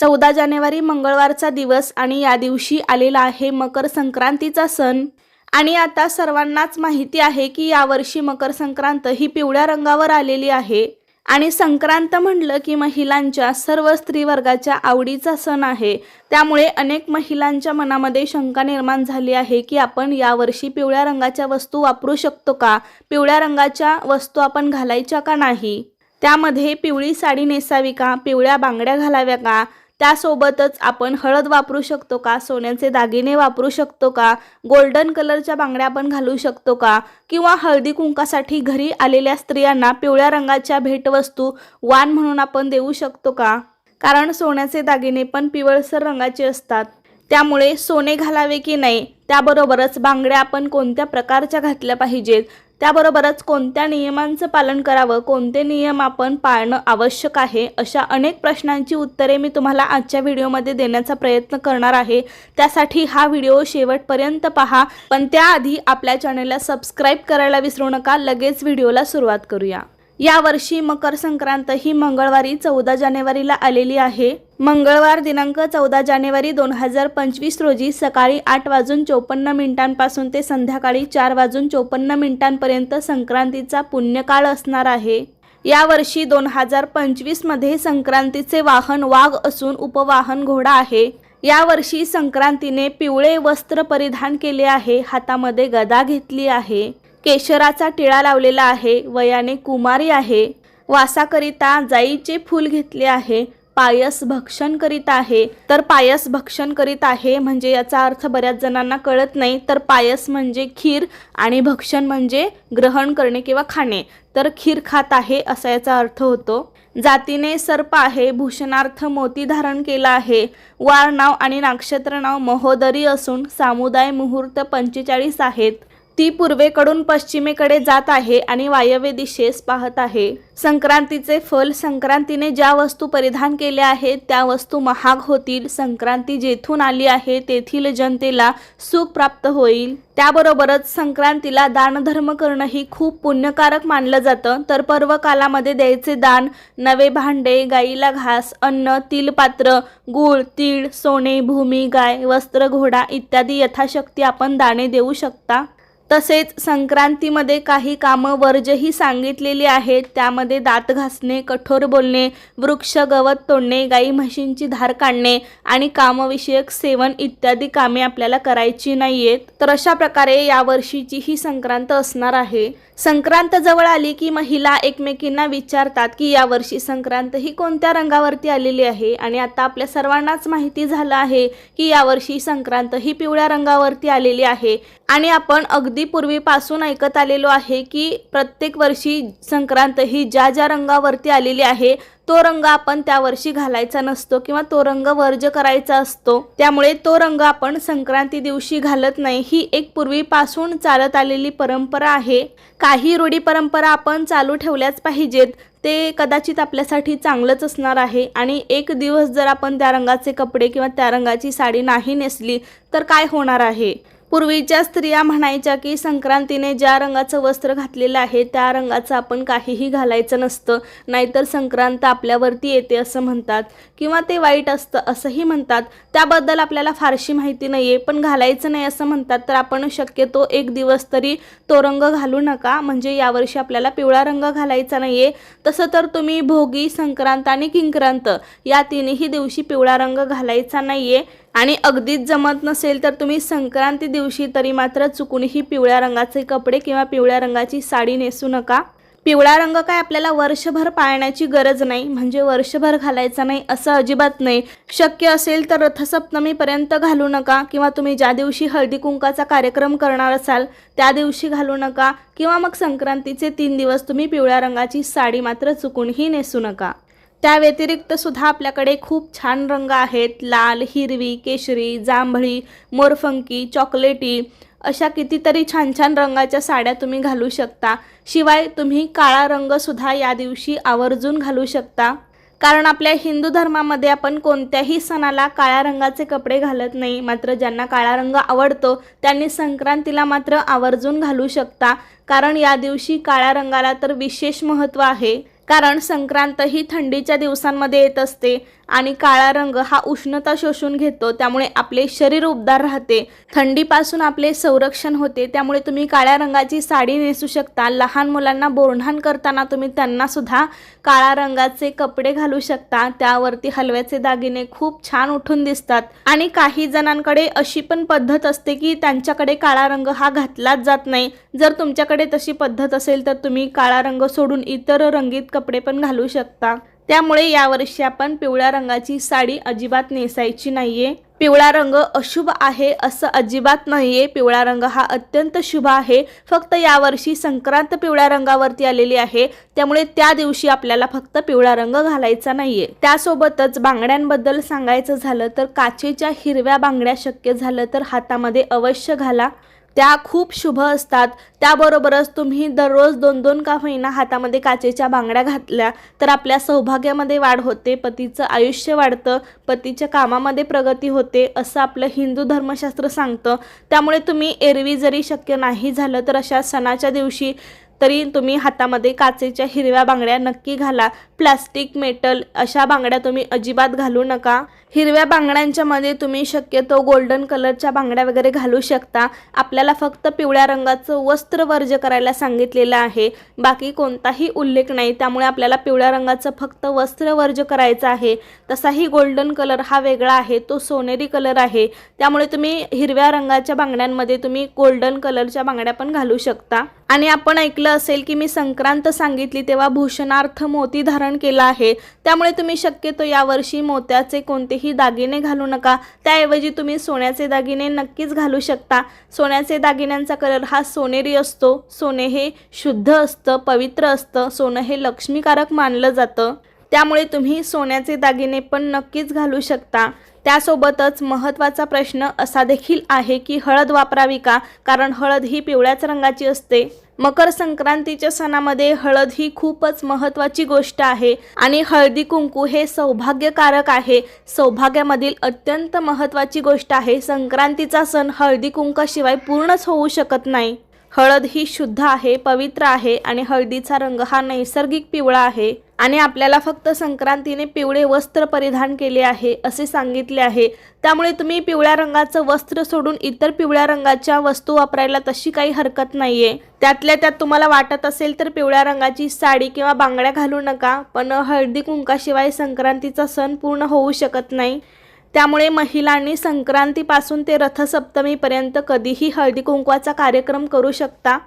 चौदा जानेवारी मंगळवारचा दिवस आणि या दिवशी आलेला आहे मकर संक्रांतीचा सण. आणि आता सर्वांनाच माहिती आहे की यावर्षी मकर संक्रांत ही पिवळ्या रंगावर आलेली आहे. आणि संक्रांत म्हणलं की महिलांच्या सर्व स्त्री वर्गाच्या आवडीचा सण आहे. त्यामुळे अनेक महिलांच्या मनामध्ये शंका निर्माण झाली आहे की आपण यावर्षी पिवळ्या रंगाच्या वस्तू वापरू शकतो का? पिवळ्या रंगाच्या वस्तू आपण घालायच्या का नाही? त्यामध्ये पिवळी साडी नेसावी का? पिवळ्या बांगड्या घालाव्या का? त्यासोबतच आपण हळद वापरू शकतो का? सोन्याचे दागिने वापरू शकतो का? गोल्डन कलरच्या बांगड्या आपण घालू शकतो का? किंवा हळदी कुंकासाठी घरी आलेल्या स्त्रियांना पिवळ्या रंगाच्या भेटवस्तू वाण म्हणून आपण देऊ शकतो का? कारण सोन्याचे दागिने पण पिवळसर रंगाचे असतात. त्यामुळे सोने घालावे की नाही? त्याबरोबरच बांगड्या आपण कोणत्या प्रकारच्या घातल्या पाहिजेत? त्याबरोबरच कोणत्या नियमांचं पालन करावं कोणते नियम आपण पाळणं आवश्यक आहे अशा अनेक प्रश्नांची उत्तरे मी तुम्हाला आजच्या व्हिडिओमध्ये देण्याचा प्रयत्न करणार आहे. त्यासाठी हा व्हिडिओ शेवटपर्यंत पहा. पण त्याआधी आपल्या चॅनलला सबस्क्राईब करायला विसरू नका. लगेच व्हिडिओला सुरुवात करूया. यावर्षी मकर संक्रांत ही मंगळवारी चौदा जानेवारीला आलेली आहे. मंगळवार दिनांक चौदा जानेवारी दोन हजार पंचवीस रोजी सकाळी आठ वाजून चोपन्न मिनिटांपासून ते संध्याकाळी चार वाजून चोपन्न मिनिटांपर्यंत संक्रांतीचा पुण्यकाळ असणार आहे. यावर्षी दोन हजार पंचवीसमध्ये संक्रांतीचे वाहन वाघ असून उपवाहन घोडा आहे. यावर्षी संक्रांतीने पिवळे वस्त्र परिधान केले आहे हातामध्ये गदा घेतली आहे. केशराचा टिळा लावलेला आहे वयाने कुमारी आहे. वासाकरिता जाईचे फूल घेतले आहे पायस भक्षण करीत आहे. तर पायस भक्षण करीत आहे म्हणजे याचा अर्थ बऱ्याच जणांना कळत नाही. तर पायस म्हणजे खीर आणि भक्षण म्हणजे ग्रहण करणे किंवा खाणे. तर खीर खात आहे असा याचा अर्थ होतो. जातीने सर्प आहे भूषणार्थ मोती धारण केला आहे. वार नाव आणि नक्षत्र नाव महोदरी असून सामुदाय मुहूर्त पंचेचाळीस आहेत. ती पूर्वेकडून पश्चिमेकडे जात आहे आणि वायव्य दिशेस पाहत आहे. संक्रांतीचे फल संक्रांतीने ज्या वस्तू परिधान केल्या आहेत त्या वस्तू महाग होतील. संक्रांती जेथून आली आहे तेथील जनतेला सुख प्राप्त होईल. त्याबरोबरच संक्रांतीला दानधर्म करणंही खूप पुण्यकारक मानलं जातं. तर पर्व कालामध्ये द्यायचे दान नवे भांडे गाईला घास अन्न तिलपात्र गूळ तीळ सोने भूमी गाय वस्त्र घोडा इत्यादी यथाशक्ती आपण दाणे देऊ शकता. तसेच संक्रांतीमध्ये काही कामं वर्जही सांगितलेली आहेत. त्यामध्ये दात घासणे कठोर बोलणे वृक्ष गवत तोडणे गाई म्हशींची धार काढणे आणि कामविषयक सेवन इत्यादी कामे आपल्याला करायची नाही आहेत तर अशा प्रकारे यावर्षीची ही संक्रांत असणार आहे. संक्रांत जवळ आली की महिला एकमेकींना विचारतात की यावर्षी संक्रांत ही कोणत्या रंगावरती आलेली आहे? आणि आता आपल्या सर्वांनाच माहिती झालं आहे की यावर्षी संक्रांत ही पिवळ्या रंगावरती आलेली आहे. आणि आपण अगदी पूर्वीपासून ऐकत आलेलो आहे की प्रत्येक वर्षी संक्रांत ही ज्या ज्या रंगावरती आलेली आहे तो रंग आपण त्या वर्षी घालायचा नसतो किंवा तो रंग वर्ज करायचा असतो. त्यामुळे तो रंग आपण संक्रांती दिवशी घालत नाही ही एक पूर्वीपासून चालत आलेली परंपरा आहे. काही रूढी परंपरा आपण चालू ठेवल्याच पाहिजेत ते कदाचित आपल्यासाठी चांगलंच असणार आहे. आणि एक दिवस जर आपण त्या रंगाचे कपडे किंवा त्या रंगाची साडी नाही नेसली तर काय होणार आहे? पूर्वीच्या स्त्रिया म्हणायच्या की संक्रांतीने ज्या रंगाचं वस्त्र घातलेलं आहे त्या रंगाचं आपण काहीही घालायचं नसतं. नाहीतर संक्रांत आपल्यावरती येते असं म्हणतात. किंवा ते वाईट असतं असंही म्हणतात. त्याबद्दल आपल्याला फारशी माहिती नाही आहे पण घालायचं नाही असं म्हणतात तर आपण शक्यतो एक दिवस तरी तो रंग घालू नका. म्हणजे यावर्षी आपल्याला पिवळा रंग घालायचा नाही आहे तसं तर तुम्ही भोगी संक्रांत आणि किंक्रांत या तिन्ही दिवशी पिवळा रंग घालायचा नाही आहे आणि अगदीच जमत नसेल तर तुम्ही संक्रांती दिवशी तरी मात्र चुकूनही पिवळ्या रंगाचे कपडे किंवा पिवळ्या रंगाची साडी नेसू नका. पिवळा रंग काय आपल्याला वर्षभर पाळण्याची गरज नाही म्हणजे वर्षभर घालायचा नाही असं अजिबात नाही. शक्य असेल तर रथसप्तमीपर्यंत घालू नका किंवा तुम्ही ज्या दिवशी हळदी कुंकाचा कार्यक्रम करणार असाल त्या दिवशी घालू नका किंवा मग संक्रांतीचे तीन दिवस तुम्ही पिवळ्या रंगाची साडी मात्र चुकूनही नेसू नका. त्या व्यतिरिक्त सुद्धा आपल्याकडे खूप छान रंग आहेत. लाल हिरवी केशरी जांभळी मोरफंकी चॉकलेटी अशा कितीतरी छान छान रंगाच्या साड्या तुम्ही घालू शकता. शिवाय तुम्ही काळा रंगसुद्धा या दिवशी आवर्जून घालू शकता. कारण आपल्या हिंदू धर्मामध्ये आपण कोणत्याही सणाला काळ्या रंगाचे कपडे घालत नाही. मात्र ज्यांना काळा रंग आवडतो त्यांनी संक्रांतीला मात्र आवर्जून घालू शकता. कारण या दिवशी काळ्या रंगाला तर विशेष महत्त्व आहे. कारण संक्रांत ही थंडीच्या दिवसांमध्ये येत असते. आणि काळा रंग हा उष्णता शोषून घेतो त्यामुळे आपले शरीर उबदार राहते. थंडीपासून आपले संरक्षण होते त्यामुळे तुम्ही काळ्या रंगाची साडी नेसू शकता. लहान मुलांना बोरणान करताना तुम्ही त्यांना सुद्धा काळ्या रंगाचे कपडे घालू शकता. त्यावरती हलव्याचे दागिने खूप छान उठून दिसतात. आणि काही जणांकडे अशी पण पद्धत असते की त्यांच्याकडे काळा रंग हा घातलाच जात नाही. जर तुमच्याकडे तशी पद्धत असेल तर तुम्ही काळा रंग सोडून इतर रंगीत कपडे पण घालू शकता. त्यामुळे यावर्षी आपण पिवळ्या रंगाची साडी अजिबात नेसायची नाहीये. पिवळा रंग अशुभ आहे असं अजिबात नाहीये. पिवळा रंग हा अत्यंत शुभ आहे. फक्त यावर्षी संक्रांत पिवळ्या रंगावरती आलेली आहे. त्यामुळे त्या दिवशी आपल्याला फक्त पिवळा रंग घालायचा नाहीये. त्यासोबतच बांगड्यांबद्दल सांगायचं झालं तर काचेच्या हिरव्या बांगड्या शक्य झालं तर हातामध्ये अवश्य घाला. त्या खूप शुभ असतात. त्याबरोबरच तुम्ही दररोज दोन दोन का होईना हातामध्ये काचेच्या बांगड्या घातल्या तर आपल्या सौभाग्यामध्ये वाढ होते पतीचं आयुष्य वाढतं पतीच्या कामामध्ये प्रगती होते असं आपलं हिंदू धर्मशास्त्र सांगतं. त्यामुळे तुम्ही एरवी जरी शक्य नाही झालं तर अशा सणाच्या दिवशी तरी तुम्ही हातामध्ये काचेच्या हिरव्या बांगड्या नक्की घाला. प्लास्टिक मेटल अशा बांगड्या तुम्ही अजिबात घालू नका. हिरव्या बांगड्यांच्या मध्ये तुम्ही शक्यतो गोल्डन कलरच्या बांगड्या वगैरे घालू शकता. आपल्याला फक्त पिवळ्या रंगाचं वस्त्र वर्ज करायला सांगितलेलं आहे. बाकी कोणताही उल्लेख नाही. त्यामुळे आपल्याला पिवळ्या रंगाचं फक्त वस्त्र वर्ज करायचं आहे. तसाही गोल्डन कलर हा वेगळा आहे. तो सोनेरी कलर आहे. त्यामुळे तुम्ही हिरव्या रंगाच्या बांगड्यांमध्ये तुम्ही गोल्डन कलरच्या बांगड्या पण घालू शकता. आणि आपण ऐकलं असेल की मी संक्रांत सांगितली तेव्हा भूषणार्थ मोती धारण केला आहे. त्यामुळे तुम्ही शक्यतो यावर्षी मोत्याचे कोणते कोणतेही दागिने घालू नका. त्याऐवजी तुम्ही सोन्याचे दागिने नक्कीच घालू शकता. सोन्याचे दागिन्यांचा कलर हा सोनेरी असतो. सोने हे शुद्ध असतं पवित्र असतं. सोनं हे लक्ष्मीकारक मानलं जातं. त्यामुळे तुम्ही सोन्याचे दागिने पण नक्कीच घालू शकता. त्यासोबतच महत्त्वाचा प्रश्न असा देखील आहे की हळद वापरावी का? कारण हळद ही पिवळ्याच रंगाची असते. मकर संक्रांतीच्या सणामध्ये हळद ही खूपच महत्त्वाची गोष्ट आहे आणि हळदी कुंकू हे सौभाग्यकारक आहे. सौभाग्यामधील अत्यंत महत्त्वाची गोष्ट आहे संक्रांतीचा सण हळदी कुंकाशिवाय पूर्णच होऊ शकत नाही. हळद ही शुद्ध आहे पवित्र आहे आणि हळदीचा रंग हा नैसर्गिक पिवळा आहे. आणि आपल्याला फक्त संक्रांतीने पिवळे वस्त्र परिधान केले आहे असे सांगितले आहे. त्यामुळे तुम्ही पिवळ्या रंगाचं वस्त्र सोडून इतर पिवळ्या रंगाच्या वस्तू वापरायला तशी काही हरकत नाहीये. त्यातल्या त्यात तुम्हाला वाटत असेल तर पिवळ्या रंगाची साडी किंवा बांगड्या घालू नका पण हळदी कुंकाशिवाय संक्रांतीचा सण पूर्ण होऊ शकत नाही. त्यामुळे महिलांनी संक्रांतीपासून ते रथसप्तमीपर्यंत कधीही हळदी कुंकवाचा कार्यक्रम करू शकता.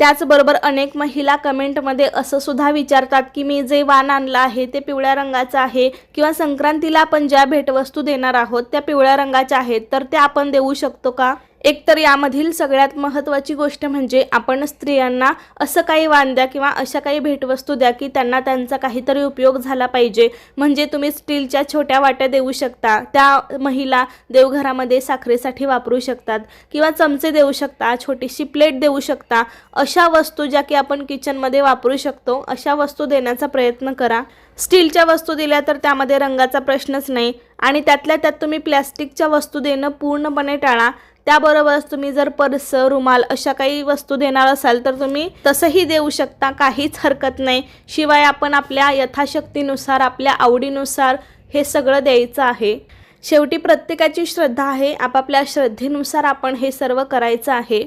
त्याचबरोबर अनेक महिला कमेंटमध्ये असं सुद्धा विचारतात की मी जे वाण आणलं आहे ते पिवळ्या रंगाचं आहे किंवा संक्रांतीला आपण ज्या भेटवस्तू देणार आहोत त्या पिवळ्या रंगाच्या आहेत तर त्या आपण देऊ शकतो का? एकतर यामधील सगळ्यात महत्त्वाची गोष्ट म्हणजे आपण स्त्रियांना असं काही वाण द्या किंवा अशा काही भेटवस्तू द्या की त्यांना त्यांचा काहीतरी उपयोग झाला पाहिजे. म्हणजे तुम्ही स्टीलच्या छोट्या वाट्या देऊ शकता त्या महिला देवघरामध्ये साखरेसाठी वापरू शकतात किंवा चमचे देऊ शकता छोटीशी प्लेट देऊ शकता. अशा वस्तू ज्या की आपण किचनमध्ये वापरू शकतो अशा वस्तू देण्याचा प्रयत्न करा. स्टीलच्या वस्तू दिल्या तर त्यामध्ये रंगाचा प्रश्नच नाही आणि त्यातल्या त्यात तुम्ही प्लॅस्टिकच्या वस्तू देणं पूर्णपणे टाळा. त्याबरोबरच तुम्ही जर पर्स रुमाल अशा काही वस्तू देणार असाल तर तुम्ही तसंही देऊ शकता काहीच हरकत नाही. शिवाय आपण आपल्या यथाशक्तीनुसार आपल्या आवडीनुसार हे सगळं द्यायचं आहे. शेवटी प्रत्येकाची श्रद्धा आहे आपापल्या श्रद्धेनुसार आपण हे सर्व करायचं आहे.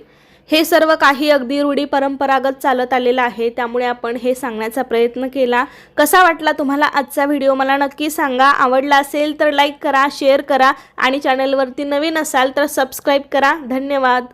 हे सर्व काही अगदी रूढी परंपरागत चालत आलेलं आहे. त्यामुळे आपण हे सांगण्याचा प्रयत्न केला. कसा वाटला तुम्हाला आजचा व्हिडिओ? मला नक्की सांगा. आवडला असेल तर लाईक करा शेअर करा आणि चॅनलवरती नवीन असाल तर सबस्क्राईब करा. धन्यवाद.